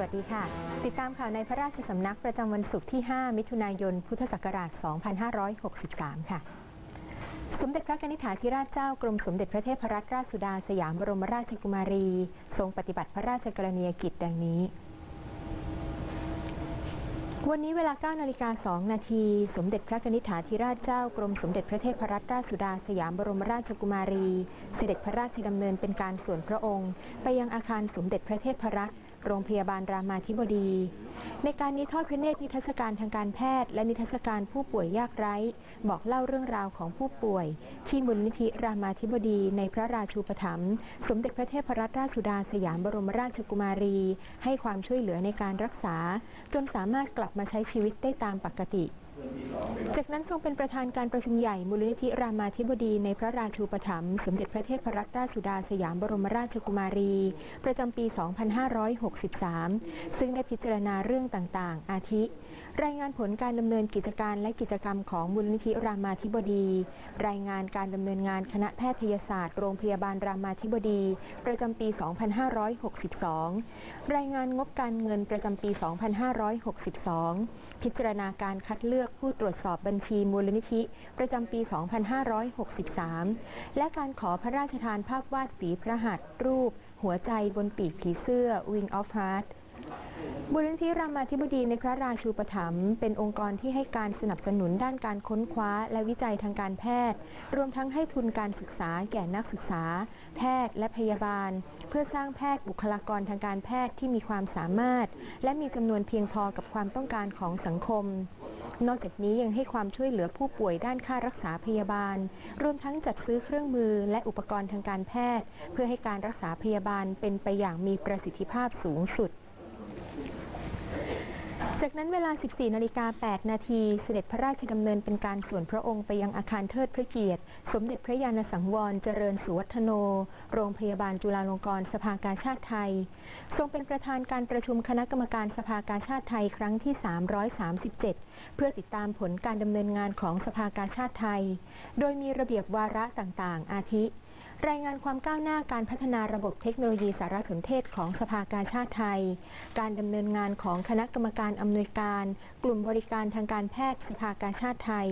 วัสดีค่ะ ติดตามข่าวในพระราชสำนักประจำวันศุกร์ที่ 5 มิถุนายน พุทธศักราช 2563 ค่ะ สมเด็จพระนิธิถาธิราชเจ้ากรมสมเด็จพระเทพรัตนราชสุดาสยามบรมราชกุมารี ทรงปฏิบัติพระราชกรณียกิจดังนี้ วันนี้เวลา 9 นาฬิกา 2 นาที สมเด็จพระนิธิถาธิราชเจ้ากรมสมเด็จพระเทพรัตนราชสุดาสยามบรมราชกุมารี เสด็จพระราชดำเนินเป็นการส่วนพระองค์ ไปยังอาคารสมเด็จพระเทพรัตน์ โรงพยาบาลรามาธิบดี ในการนี้ทอดพระเนตรนิทรรศการทางการแพทย์ และนิทรรศการผู้ป่วยยากไร้ บอกเล่าเรื่องราวของผู้ป่วย ที่มูลนิธิรามาธิบดี ในพระราชูปถัมภ์สมเด็จพระเทพรัตนราชสุดาสยามบรมราชกุมารี ให้ความช่วยเหลือในการรักษา จนสามารถกลับมาใช้ชีวิตได้ตามปกติ จากนั้นทรงเป็นประธานการประชุมใหญ่มูลนิธิรามาธิบดีในพระราชูปถัมภ์สมเด็จพระเทพรัตนราชสุดาสยามบรมราชกุมารี ประจำปี 2563 ซึ่งได้พิจารณาเรื่องต่างๆ อาทิ รายงานผลการดำเนินกิจการและกิจกรรมของมูลนิธิรามาธิบดี รายงานการดำเนินงานคณะแพทยศาสตร์โรงพยาบาลรามาธิบดี ประจำปี 2562 รายงานงบการเงินประจำปี 2562 พิจารณาการคัดเลือกผู้ตรวจสอบบัญชีมูลนิธิ ประจำปี 2563 และการขอพระราชทานภาพวาดฝีพระหัตถ์รูป หัวใจบนปีกผีเสื้อ Wing of Heart มูลนิธิรามาธิบดีในพระราชูปถัมภ์เป็นองค์กรที่ให้การสนับสนุนด้านการค้นคว้าและวิจัยทางการแพทย์ รวมทั้งให้ทุนการศึกษาแก่นักศึกษา แพทย์และพยาบาล เพื่อสร้างแพทย์บุคลากรทางการแพทย์ที่มีความสามารถ และมีจำนวนเพียงพอกับความต้องการของสังคม นอกจากนี้ยังให้ความช่วยเหลือผู้ป่วยด้านค่ารักษาพยาบาล รวมทั้งจัดซื้อเครื่องมือและอุปกรณ์ทางการแพทย์ เพื่อให้การรักษาพยาบาลเป็นไปอย่างมีประสิทธิภาพสูงสุด จากนั้นเวลา 14 นาฬิกา 8 นาทีเสด็จพระราชดำเนินเป็นการส่วนพระองค์ไปยังอาคารเทิดพระเกียรติ สมเด็จพระยาณสังวรเจริญสุวัฒโน โรงพยาบาลจุฬาลงกรณ์สภากาชาติไทย ทรงเป็นประธานการประชุมคณะกรรมการสภากาชาติไทยครั้งที่ 337 เพื่อติดตามผลการดำเนินงานของสภากาชาติไทย โดยมีระเบียบวาระต่างๆ อาทิ รายงานความก้าวหน้าการพัฒนาระบบเทคโนโลยีสารสนเทศของสภากาชาติไทย การดำเนินงานของคณะกรรมการอำนวยการ กลุ่มบริการทางการแพทย์สภากาชาติไทย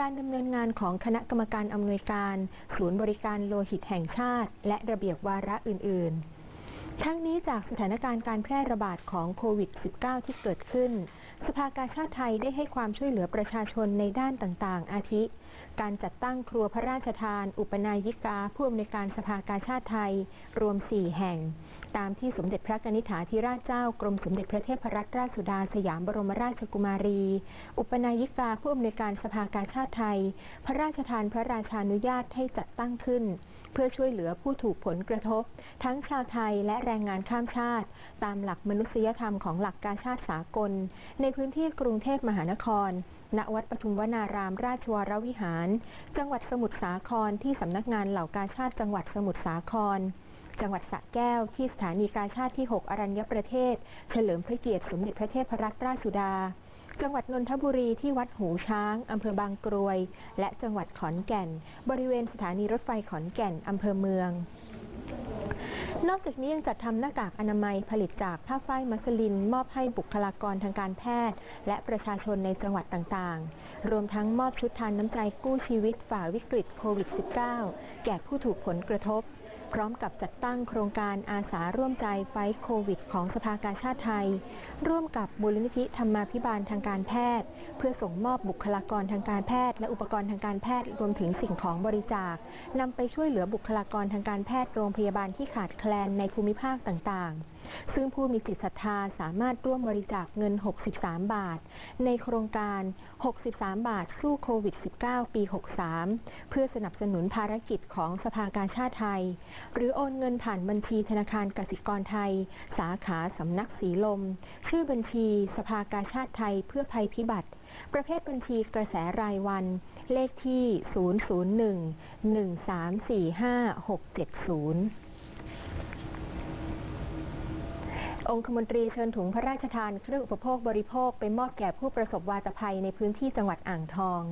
การดำเนินงานของคณะกรรมการอำนวยการ ศูนย์บริการโลหิตแห่งชาติ และระเบียบวาระอื่น ๆทั้งนี้จากสถานการณ์การแพร่ระบาดของโควิด -19 ที่เกิดขึ้น สภากาชาติไทยได้ให้ความช่วยเหลือประชาชนในด้านต่างๆ อาทิ การจัดตั้งครัวพระราชทาน อุปนายิกาผู้อำนวยการสภากาชาติไทย รวม 4 แห่ง ตามที่สมเด็จพระนิธิถาธิราชเจ้ากรมสมเด็จพระเทพรัตนราชสุดาสยามบรมราชกุมารี อุปนายิกาผู้อำนวยการสภากาชาติไทย พระราชทานพระราชานุญาตให้จัดตั้งขึ้น เพื่อช่วยเหลือผู้ถูกผลกระทบ ทั้งชาวไทยและแรงงานข้ามชาติ ตามหลักมนุษยธรรมของหลักการชาติสากล ในพื้นที่กรุงเทพมหานคร ณวัดปทุมวนารามราชวรวิหาร จังหวัดสมุทรสาครที่สำนักงานเหล่ากาชาติจังหวัดสมุทรสาคร จังหวัดสระแก้วที่สถานีกาชาติที่ 6 อรัญญประเทศ เฉลิมพระเกียรติสมเด็จพระเทพรัตนราชสุดา จังหวัดนนทบุรีที่วัดหูช้างอำเภอบางกรวย และจังหวัดขอนแก่น บริเวณสถานีรถไฟขอนแก่นอำเภอเมือง นอกจากนี้ยังจัดทำหน้ากากอนามัยผลิตจากผ้าฝ้ายมัสลิน มอบให้บุคลากรทางการแพทย์ และประชาชนในจังหวัดต่างๆ รวมทั้งมอบชุดทานน้ำใจกู้ชีวิตฝ่าวิกฤตโควิด -19 แก่ผู้ถูกผลกระทบ พร้อมกับจัดตั้งโครงการอาสาร่วมใจไฟโควิด ของสภากาชาติไทย ร่วมกับมูลนิธิธรรมาภิบาลทางการแพทย์ เพื่อส่งมอบบุคลากรทางการแพทย์ และอุปกรณ์ทางการแพทย์รวมถึงสิ่งของบริจาคนำไปช่วยเหลือบุคลากรทางการแพทย์โรงพยาบาลที่ขาดแคลนในภูมิภาคต่างๆ ซึ่งผู้มีจิตศรัทธาสามารถร่วมบริจาคเงิน 63 บาท ในโครงการ 63 บาทสู้โควิด -19 ปี 63 เพื่อสนับสนุนภารกิจของสภากาชาติไทยหรือโอนเงินผ่านบัญชีธนาคารกสิกรไทย สาขาสำนักสีลม ชื่อบัญชี สภากาชาติไทยเพื่อภัยพิบัติ ประเภทบัญชีกระแสรายวัน เลขที่ 001 1345670องคมนตรีเชิญถุงพระราชทานเครื่องอุปโภคบริโภคไปมอบแก่ผู้ประสบวาตภัยในพื้นที่จังหวัดอ่างทอง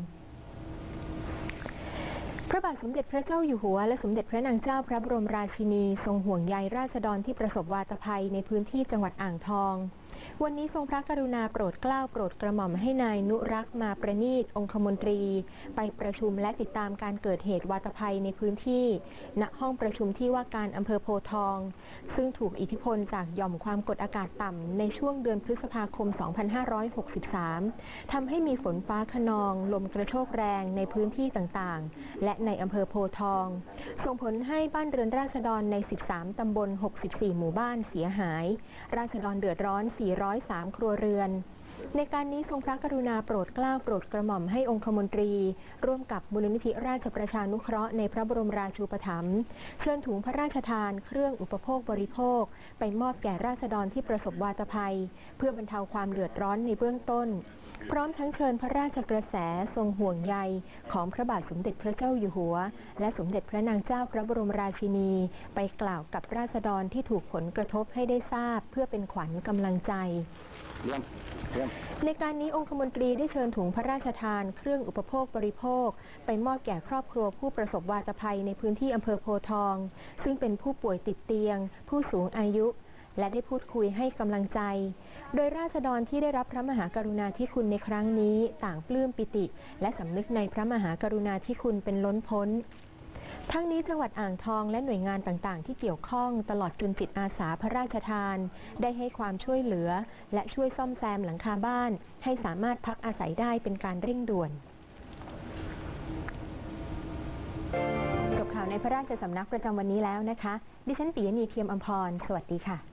ระบาทสมเด็จพระเจ้าอยู่หัว และสมเด็จพระนางเจ้าพระบรมราชินี ทรงห่วงใยราษฎรที่ประสบวาตภัยในพื้นที่จังหวัดอ่างทอง วันนี้ทรงพระกรุณาโปรดเกล้าโปรดกระหม่อมให้นายนุรักษ์มาประนีตองคมนตรี ไปประชุมและติดตามการเกิดเหตุวาตภัยในพื้นที่ ณห้องประชุมที่ว่าการอำเภอโพทอง ซึ่งถูกอิทธิพลจากหย่อมความกดอากาศต่ำในช่วงเดือนพฤษภาคม 2563 ทำให้มีฝนฟ้าขนอง ลมกระโชกแรงในพื้นที่ต่างๆ และในอำเภอโพทอง ส่งผลให้บ้านเรือนราษฎรใน 13 ตำบล 64 หมู่บ้านเสียหาย ราษฎรเดือดร้อน403 ครัวเรือน ในการนี้ทรงพระกรุณาโปรดเกล้าโปรดกระหม่อมให้องคมนตรี ร่วมกับมูลนิธิราชประชานุเคราะห์ในพระบรมราชูปถัมภ์เชิญถุงพระราชทานเครื่องอุปโภคบริโภค ไปมอบแก่ราษฎรที่ประสบวาตภัย เพื่อบรรเทาความเดือดร้อนในเบื้องต้น พร้อมทั้งเชิญพระราชกระแสทรงห่วงใยของพระบาทสมเด็จพระเจ้าอยู่หัว และสมเด็จพระนางเจ้าพระบรมราชินี ไปกล่าวกับราษฎรที่ถูกผลกระทบให้ได้ทราบ เพื่อเป็นขวัญกำลังใจ ในการนี้องคมนตรีได้เชิญถุงพระราชทาน เครื่องอุปโภคบริโภค ไปมอบแก่ครอบครัวผู้ประสบวาตภัยในพื้นที่อำเภอโพทอง ซึ่งเป็นผู้ป่วยติดเตียง ผู้สูงอายุ และได้พูดคุยให้กำลังใจ โดยราษฎรที่ได้รับพระมหากรุณาธิคุณในครั้งนี้ ต่างปลื้มปิติ และสำนึกในพระมหากรุณาธิคุณเป็นล้นพ้น ทั้งนี้จังหวัดอ่างทองและหน่วยงานต่างๆ ที่เกี่ยวข้องตลอดจนจิตอาสาพระราชทาน ได้ให้ความช่วยเหลือ และช่วยซ่อมแซมหลังคาบ้าน ให้สามารถพักอาศัยได้เป็นการเร่งด่วนจบข่าวในพระราชสำนักประจำวันนี้แล้วนะคะ ดิฉันปียนีเทียมอมพร สวัสดีค่ะ